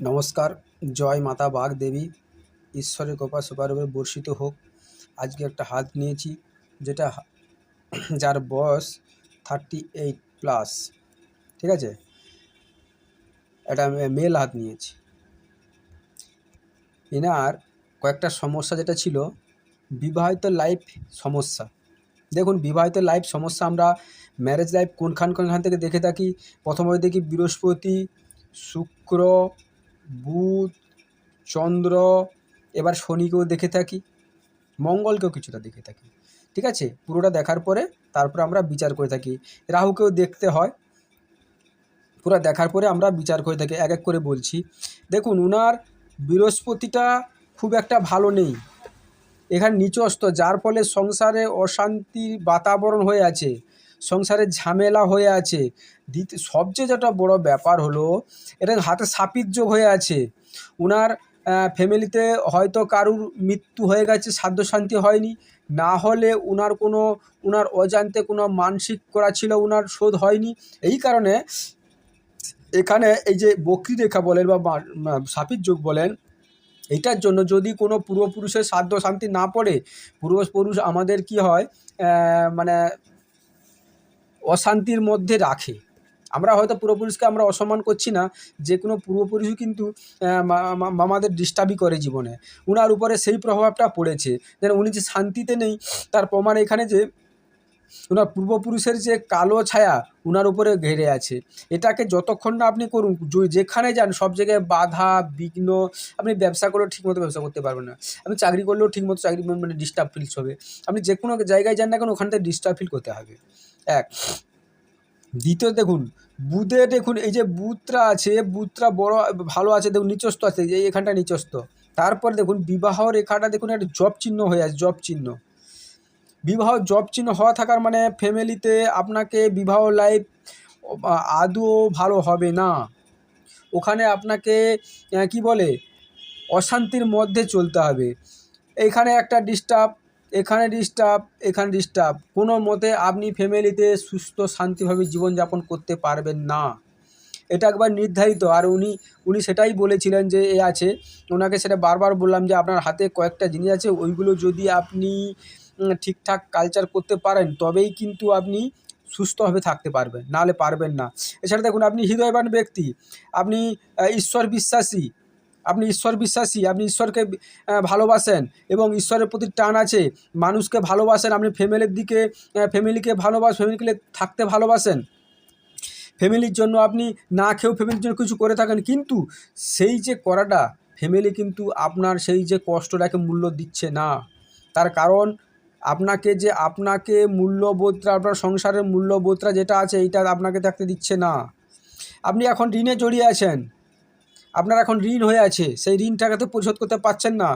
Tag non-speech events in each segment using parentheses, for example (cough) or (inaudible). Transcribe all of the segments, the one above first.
নমস্কার, জয় মাতা বাঘ দেবী ঈশ্বরের কৃপা সবার উপরে বর্ষিত হোক। আজকে একটা হাত নিয়েছি, যেটা (clears throat) যার বয়স থার্টি এইট প্লাস ঠিক আছে? এটা মেল হাত নিয়েছি। এনার কয়েকটা সমস্যা যেটা ছিল, বিবাহিত লাইফ সমস্যা। দেখুন, বিবাহিত লাইফ সমস্যা আমরা ম্যারেজ লাইফ কোনখান কোনখান থেকে দেখে থাকি? প্রথমত দেখি বৃহস্পতি, শুক্র বুধ, চন্দ্র, এবার শনিকেও দেখে থাকি, মঙ্গলকেও কিছুটা দেখে থাকি, ঠিক আছে? পুরোটা দেখার পরে তারপরে আমরা বিচার করে থাকি। রাহুকেও দেখতে হয়। পুরো দেখার পরে আমরা বিচার করে থাকি, এক এক করে বলছি। দেখুন, উনার বৃহস্পতিটা খুব একটা ভালো নেই। এখানে নিচস্ত যার ফলে সংসারে অশান্তির বাতাবরণ হয়ে আছে। সংসারে ঝামেলা হয়ে আছে। দ্বিতীয় সবচেয়ে যেটা বড় ব্যাপার হলো, এটা হাতে সাপির যোগ হয়ে আছে। উনার ফ্যামিলিতে হয়তো কারুর মৃত্যু হয়ে গেছে, সাধ্য শান্তি হয়নি। না হলে উনার কোনো, উনার অজান্তে কোনো মানসিক করা ছিল, উনার শোধ হয়নি। এই কারণে এখানে এই যে বক্রি রেখা বলেন বা সাপির যোগ বলেন, এটার জন্য যদি কোনো পূর্বপুরুষের সাধ্য শান্তি না পড়ে, পূর্বপুরুষ আমাদের কি হয় মানে অশান্তির মধ্যে রাখে। আমরা হয়তো পূর্বপুরুষকে আমরা অসম্মান করছি না, যে কোনো পূর্বপুরুষই কিন্তু আমাদের ডিস্টার্বই করে জীবনে। উনার উপরে সেই প্রভাবটা পড়েছে। যেন উনি যে শান্তিতে নেই, তার প্রমাণ এখানে যে ওনার পূর্বপুরুষের যে কালো ছায়া, উনার উপরে ঘেরে আছে। এটাকে যতক্ষণ না আপনি করুন যেখানে যান, সব জায়গায় বাধা, বিঘ্ন, আপনি ব্যবসা করলেও ঠিকমতো ব্যবসা করতে পারবেন না। আপনি চাকরি করলেও ঠিকমতো চাকরি মানে ডিস্টার্ব ফিল হবে। আপনি যে কোনো জায়গায় যান না কেন ওখান থেকে ডিস্টার্ব ফিল করতে হবে। এক। দ্বিতীয় দেখুন, বুধে দেখুন, এই যে বুধটা আছে বুধটা বড়, ভালো আছে, দেখুন নিচস্ত আছে, এই এখানটা নিচস্ত তারপর দেখুন, বিবাহ রেখাটা দেখুন, একটা জব চিহ্ন হয়ে আছে, জব চিহ্ন। বিবাহ জব চিহ্ন হওয়া থাকার মানে ফ্যামিলিতে আপনাকে বিবাহ লাইফ, আদৌ ভালো হবে না। ওখানে আপনাকে কি বলে, অশান্তির মধ্যে চলতে হবে। এখানে একটা ডিস্টার্ব এখানে ডিস্টার্ব এখানে ডিস্টার্ব কোনো মতে আপনি ফ্যামিলিতে সুস্থ, শান্তিভাবে জীবনযাপন করতে পারবেন না। এটা একবার নির্ধারিত। আর উনি উনি সেটাই বলেছিলেন যে, এ আছে, ওনাকে সেটা বারবার বললাম যে, আপনার হাতে কয়েকটা জিনিস আছে, ওইগুলো যদি আপনি ঠিকঠাক কালচার করতে পারেন, তবেই কিন্তু আপনি সুস্থভাবে থাকতে পারবেন, নাহলে পারবেন না। এছাড়া দেখুন, আপনি হৃদয়বান ব্যক্তি, আপনি ঈশ্বর বিশ্বাসী আপনি ঈশ্বর বিশ্বাসী, আপনি ঈশ্বরকে ভালোবাসেন এবং ঈশ্বরের প্রতি টান আছে, মানুষকে ভালোবাসেন, আপনি ফ্যামিলির দিকে ফ্যামিলিকে ভালোবাস ফ্যামিলিকে থাকতে ভালোবাসেন। ফ্যামিলির জন্য আপনি না খেয়েও ফ্যামিলির জন্য কিছু করে থাকেন, কিন্তু সেই যে করাটা ফ্যামিলি কিন্তু আপনার সেই যে কষ্টটাকে মূল্য দিচ্ছে না। তার কারণ আপনাকে যে, আপনাকে মূল্যবোধটা, আপনার সংসারের মূল্যবোধটা যেটা আছে, এইটা আপনাকে থাকতে দিচ্ছে না। আপনি এখন ঋণে জড়িয়ে আছেন। আপনার এখন ঋণ হয়ে আছে, সেই ঋণটাকে তো পরিশোধ করতে পারছেন না।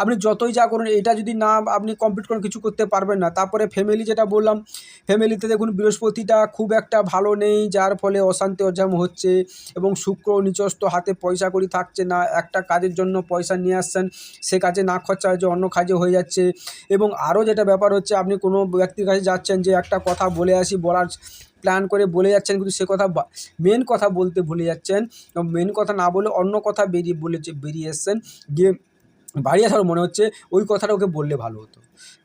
আপনি যতই যা করুন, এটা যদি না আপনি কমপ্লিট করেন, কিছু করতে পারবেন না। তারপরে ফ্যামিলি যেটা বললাম ফ্যামিলিতে দেখুন, বৃহস্পতিটা খুব একটা ভালো নেই, যার ফলে অশান্তি অজাম হচ্ছে এবং শুক্র নিচস্ত হাতে পয়সা করি থাকছে না, একটা কাজের জন্য পয়সা নিয়ে আসছেন, সে কাজে না খরচা হচ্ছে অন্য কাজে হয়ে যাচ্ছে। এবং আরও যেটা ব্যাপার হচ্ছে, আপনি কোনো ব্যক্তির কাছে যাচ্ছেন, যে একটা কথা বলে আসি, বলার প্ল্যান করে বলে যাচ্ছেন, কিন্তু সে কথা মেন কথা বলতে ভুলে যাচ্ছেন। মেন কথা না বলে অন্য কথা বেরিয়ে বলেছে বেরিয়ে এসছেন। গিয়ে বাড়ি আসার মনে হচ্ছে ওই কথাটা ওকে বললে ভালো হতো।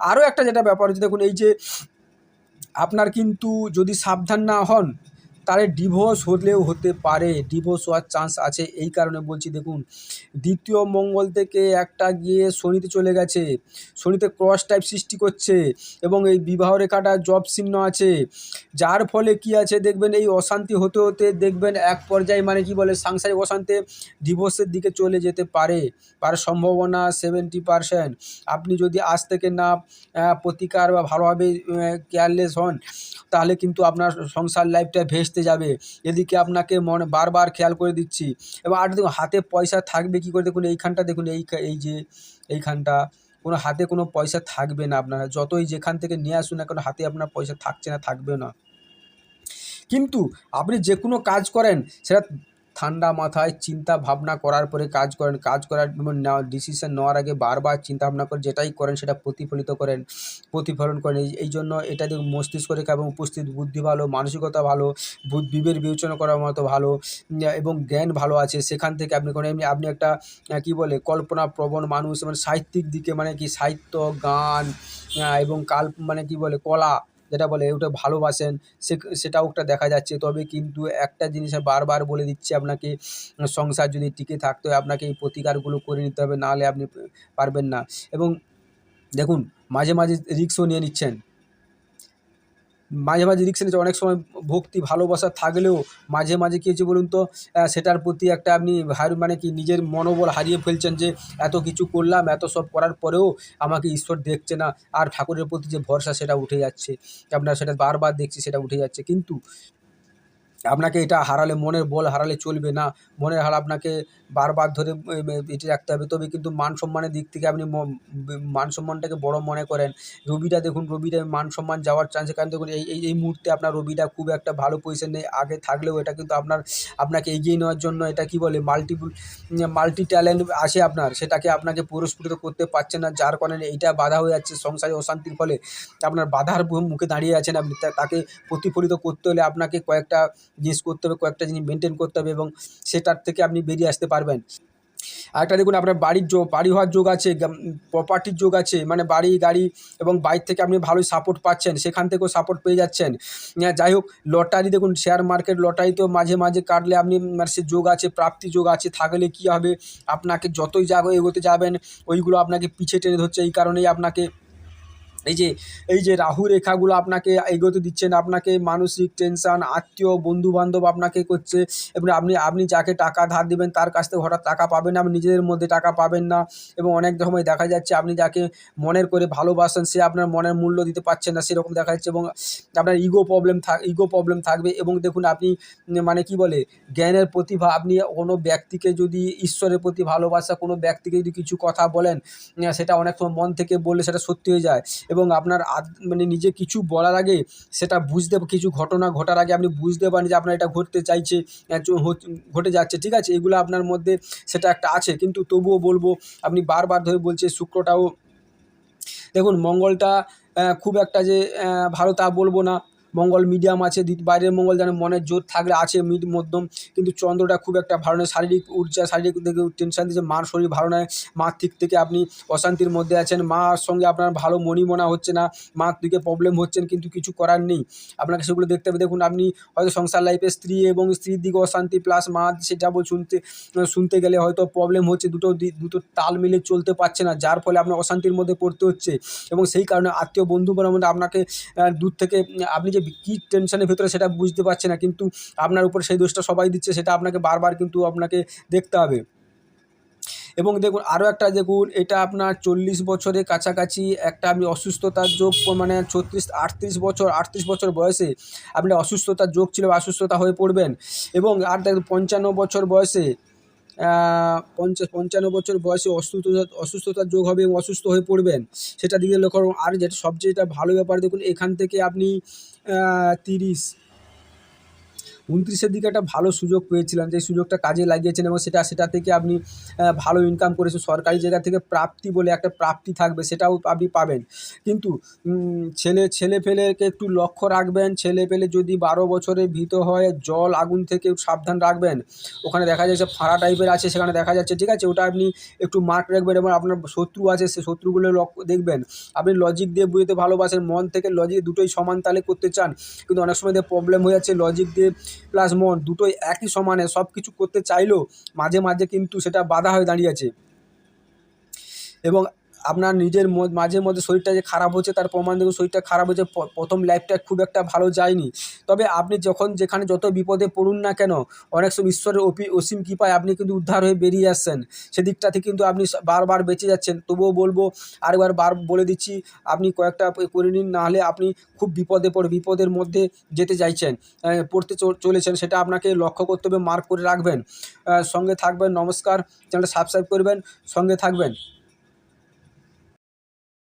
আরও একটা যেটা ব্যাপার হচ্ছে, দেখুন এই যে আপনার কিন্তু যদি সাবধান না হন তাহলে ডিভোর্স হলেও হতে পারে ডিভোর্স হওয়ার চান্স আছে, এই কারণে বলছি দেখুন, দ্বিতীয় মঙ্গল থেকে একটা গিয়ে শনিতে চলে গেছে, শনিতে ক্রস টাইপ সৃষ্টি করছে এবং এই বিবাহ রেখাটা জব চিহ্ন আছে, যার ফলে কি আছে দেখবেন, এই অশান্তি হতে হতে দেখবেন এক পর্যায়ে মানে কি বলে, সাংসারিক অশান্তি ডিভোর্সের দিকে চলে যেতে পারে তার সম্ভাবনা সেভেন্টি পারসেন্ট আপনি যদি আজ থেকে না প্রতিকার বা ভালোভাবে কেয়ারলেস হন, তাহলে কিন্তু আপনার সংসার লাইফটা ভেস্তে যাবে। এদিকে আপনাকে মনে বারবার খেয়াল করে দিচ্ছি। এবং আর দেখুন, হাতে পয়সা থাকবে কি করে? দেখুন, এইখানটা দেখুন, এই এই যে এইখানটা, কোনো হাতে কোনো পয়সা থাকবে না আপনার। যতই যেখান থেকে নিয়ে আসুন না কেন, হাতে আপনার পয়সা থাকছে না, থাকবে না। কিন্তু আপনি যে কোনো কাজ করেন, সেটা ঠান্ডা মাথায় চিন্তা ভাবনা করার পরে কাজ করেন। কাজ করার ডিসিশন নেওয়ার আগে বারবার চিন্তা ভাবনা করে যেটাই করেন সেটা প্রতিফলিত করেন, প্রতিফলন করেন। এই জন্য এটা দেখুন মস্তিষ্ক রেখা এবং উপস্থিত বুদ্ধি ভালো, মানসিকতা ভালো বু- বিবেক বিবেচনা করার মতো ভালো এবং জ্ঞান ভালো আছে। সেখান থেকে আপনি কোনো এমনি, আপনি একটা কি বলে কল্পনা প্রবণ মানুষ মানে সাহিত্যিক দিকে মানে কি সাহিত্য, গান এবং কাল মানে কি বলে, কলা যেটা বলে ওটা ভালোবাসেন, সে সেটাও একটা দেখা যাচ্ছে। তবে কিন্তু একটা জিনিস বারবার বলে দিচ্ছি আপনাকে, সংসার যদি টিকে থাকতে হয় আপনাকে এই প্রতিকারগুলো করে নিতে হবে, নাহলে আপনি পারবেন না। এবং দেখুন, মাঝে মাঝে রিক্সও নিয়ে নিচ্ছেন। মাঝে মাঝে রিক্স নিচ্ছে অনেক সময় ভক্তি, ভালোবাসা থাকলেও মাঝে মাঝে কী হচ্ছে বলুন তো সেটার প্রতি একটা আপনি হার মানে কি নিজের মনোবল হারিয়ে ফেলছেন যে এত কিছু করলাম, এত সব করার পরেও আমাকে ঈশ্বর দেখছে না। আর ঠাকুরের প্রতি যে ভরসা, সেটা উঠে যাচ্ছে। আপনার সেটা বারবার দেখছি, সেটা উঠে যাচ্ছে। কিন্তু আপনাকে এটা হারালে, মনের বল হারালে চলবে না। মনের হার আপনাকে বারবার ধরে এটি রাখতে হবে। তবে কিন্তু মান সম্মানের দিক থেকে আপনি মান সম্মানটাকে বড় মনে করেন। রবিটা দেখুন, রবিটা মান সম্মান যাওয়ার চান্স কারণ দেখুন, এই এই মুহূর্তে আপনার রবিটা খুব একটা ভালো পজিশন নেই আগে থাকলেও এটা কিন্তু আপনার, আপনাকে এগিয়ে নেওয়ার জন্য এটা কি বলে মাল্টিপুল মাল্টি ট্যালেন্ট আছে আপনার। সেটাকে আপনাকে পুরস্কৃত করতে পারছে না, যার কারণে এইটা বাধা হয়ে যাচ্ছে সংসারে অশান্তির ফলে। আপনার বাধার মুখে দাঁড়িয়ে আছেন আপনি তাকে প্রতিফলিত করতে হলে আপনাকে কয়েকটা জিনিস করতে হবে, কয়েকটা জিনিস মেনটেন করতে হবে এবং সেটার থেকে আপনি বেরিয়ে আসতে পারবেন। আরেকটা দেখুন, আপনার বাড়ির যোগ, বাড়ি হওয়ার যোগ আছে প্রপার্টির যোগ আছে মানে বাড়ি, গাড়ি এবং বাইর থেকে আপনি ভালোই সাপোর্ট পাচ্ছেন, সেখান থেকেও সাপোর্ট পেয়ে যাচ্ছেন। যাই হোক লটারি দেখুন শেয়ার মার্কেট লটারিতেও মাঝে মাঝে কাটলে আপনি মানে সে যোগ আছে, প্রাপ্তি যোগ আছে, থাকলে কী হবে? আপনাকে যতই যাগো এগোতে যাবেন, ওইগুলো আপনাকে পিছিয়ে টেনে ধরছে, এই কারণেই আপনাকে এই যে এই যে রাহু রেখাগুলো আপনাকে এগোতে দিচ্ছেন আপনাকে মানসিক টেনশন আত্মীয় বন্ধু বান্ধব আপনাকে করছে, এবং আপনি আপনি যাকে টাকা ধার দিবেন তার কাছ থেকে হঠাৎ টাকা পাবেন না নিজেদের মধ্যে টাকা পাবেন না, এবং অনেক সময় দেখা যাচ্ছে আপনি যাকে মনের করে ভালোবাসেন, সে আপনার মনের মূল্য দিতে পারছেন না, সেরকম দেখা যাচ্ছে, এবং আপনার ইগো প্রবলেম থাক ইগো প্রবলেম থাকবে, এবং দেখুন আপনি মানে কি বলে, জ্ঞানের প্রতিভা, আপনি কোনো ব্যক্তিকে যদি ঈশ্বরের প্রতি ভালোবাসা, কোনো ব্যক্তিকে যদি কিছু কথা বলেন, সেটা অনেক সময় মন থেকে বললে সেটা সত্যি হয়ে যায় এবং আপনার মানে নিজে কিছু বলার আগে সেটা বুঝতে, কিছু ঘটনা ঘটার আগে আপনি বুঝতে পারেন যে আপনার এটা ঘটতে চাইছে ঘটে যাচ্ছে, ঠিক আছে? এগুলো আপনার মধ্যে সেটা একটা আছে। কিন্তু তবুও বলব, আপনি বারবার ধরে বলছে শুক্রটাও, দেখুন মঙ্গলটা খুব একটা যে ভালো তা বলব না। মঙ্গল মিডিয়াম আছে বাইরের মঙ্গল যেন মনের জোর থাকলে আছে মিড, মধ্যম, কিন্তু চন্দ্রটা খুব একটা ভালো নয়। শারীরিক ঊর্জা, শারীরিক দিকে টেনশন দিচ্ছে, মার শরীর ভালো নয়। মার দিক থেকে আপনি অশান্তির মধ্যে আছেন, মার সঙ্গে আপনার ভালো মনিমনা হচ্ছে না, মার দিকে প্রবলেম হচ্ছেন কিন্তু কিছু করার নেই। আপনাকে সেগুলো দেখতে হবে। দেখুন, আপনি হয়তো সংসার লাইফে স্ত্রী এবং স্ত্রীর দিকে অশান্তি প্লাস মা সেটা বল শুনতে শুনতে গেলে হয়তো প্রবলেম হচ্ছে, দুটো দুটো তাল মিলে চলতে পারছে না, যার ফলে আপনার অশান্তির মধ্যে পড়তে হচ্ছে। এবং সেই কারণে আত্মীয় বন্ধু বান্ধবের মধ্যে আপনাকে দূর থেকে, আপনি যে কী টেনশনের ভেতরে সেটা বুঝতে পারছে না। কিন্তু আপনার উপর সেই দোষটা সবাই দিচ্ছে, সেটা আপনাকে বারবার কিন্তু আপনাকে দেখতে হবে। এবং দেখুন আরও একটা দেখুন, এটা আপনার চল্লিশ বছরের কাছাকাছি একটা আপনি অসুস্থতার যোগ মানে ছত্রিশ, আটত্রিশ বছর আটত্রিশ বছর বয়সে আপনি অসুস্থতার যোগ ছিল অসুস্থতা হয়ে পড়বেন। এবং আর দেখুন, পঞ্চান্ন বছর বয়সে পঞ্চাশ পঞ্চান্ন বছর বয়সে অসুস্থতা অসুস্থতার যোগ হবে এবং অসুস্থ হয়ে পড়বেন সেটা দিকে লক্ষ্য। আর যেটা সবচেয়ে ভালো ব্যাপার, দেখুন, এখান থেকে আপনি তিরিশ উনত্রিশের দিকে একটা ভালো সুযোগ পেয়েছিলেন যে সুযোগটা কাজে লাগিয়েছেন এবং সেটা সেটা থেকে আপনি ভালো ইনকাম করেছেন। সরকারি জায়গা থেকে প্রাপ্তি বলে একটা প্রাপ্তি থাকবে, সেটাও আপনি পাবেন। কিন্তু ছেলে ছেলে পেলেকে একটু লক্ষ্য রাখবেন। ছেলে পেলে যদি বারো বছরের ভীত হয়, জল আগুন থেকে সাবধান রাখবেন। ওখানে দেখা যাচ্ছে ফাঁড়া টাইপের আছে, সেখানে দেখা যাচ্ছে, ঠিক আছে? ওটা আপনি একটু মার্ক রাখবেন এবং আপনার শত্রু আছে, সে শত্রুগুলো লক্ষ্য দেখবেন। আপনি লজিক দিয়ে বুঝতে ভালোবাসেন, মন থেকে লজিক দুটোই সমান তালে করতে চান। কিন্তু অনেক সময় প্রবলেম হয়ে যাচ্ছে লজিক দিয়ে প্লাস মন, দুটোই একই সমানে সব কিছু করতে চাইলেও মাঝে মাঝে কিন্তু সেটা বাধা হয়ে দাঁড়িয়েছে এবং আপনার নিজের মাঝে মধ্যে শরীরটা যে খারাপ হচ্ছে, তার প্রমাণ দেখুন, শরীরটা খারাপ হচ্ছে প্রথম লাইফটা খুব একটা ভালো যায়নি। তবে আপনি যখন যেখানে যত বিপদে পড়ুন না কেন, অনেক সময় ঈশ্বরের অপি, অসীম কৃপায় আপনি কিন্তু উদ্ধার হয়ে বেরিয়ে আসছেন। সেদিকটা থেকে কিন্তু আপনি বারবার বেঁচে যাচ্ছেন। তবুও বলব, আরেকবার বার বলে দিচ্ছি, আপনি কয়েকটা করে নিন নাহলে আপনি খুব বিপদে পড়ে, বিপদের মধ্যে যেতে চাইছেন পড়তে চলেছেন, সেটা আপনাকে লক্ষ্য করতে হবে মার্ক করে রাখবেন। সঙ্গে থাকবেন, নমস্কার, চ্যানেলটা সাবস্ক্রাইব করবেন, সঙ্গে থাকবেন।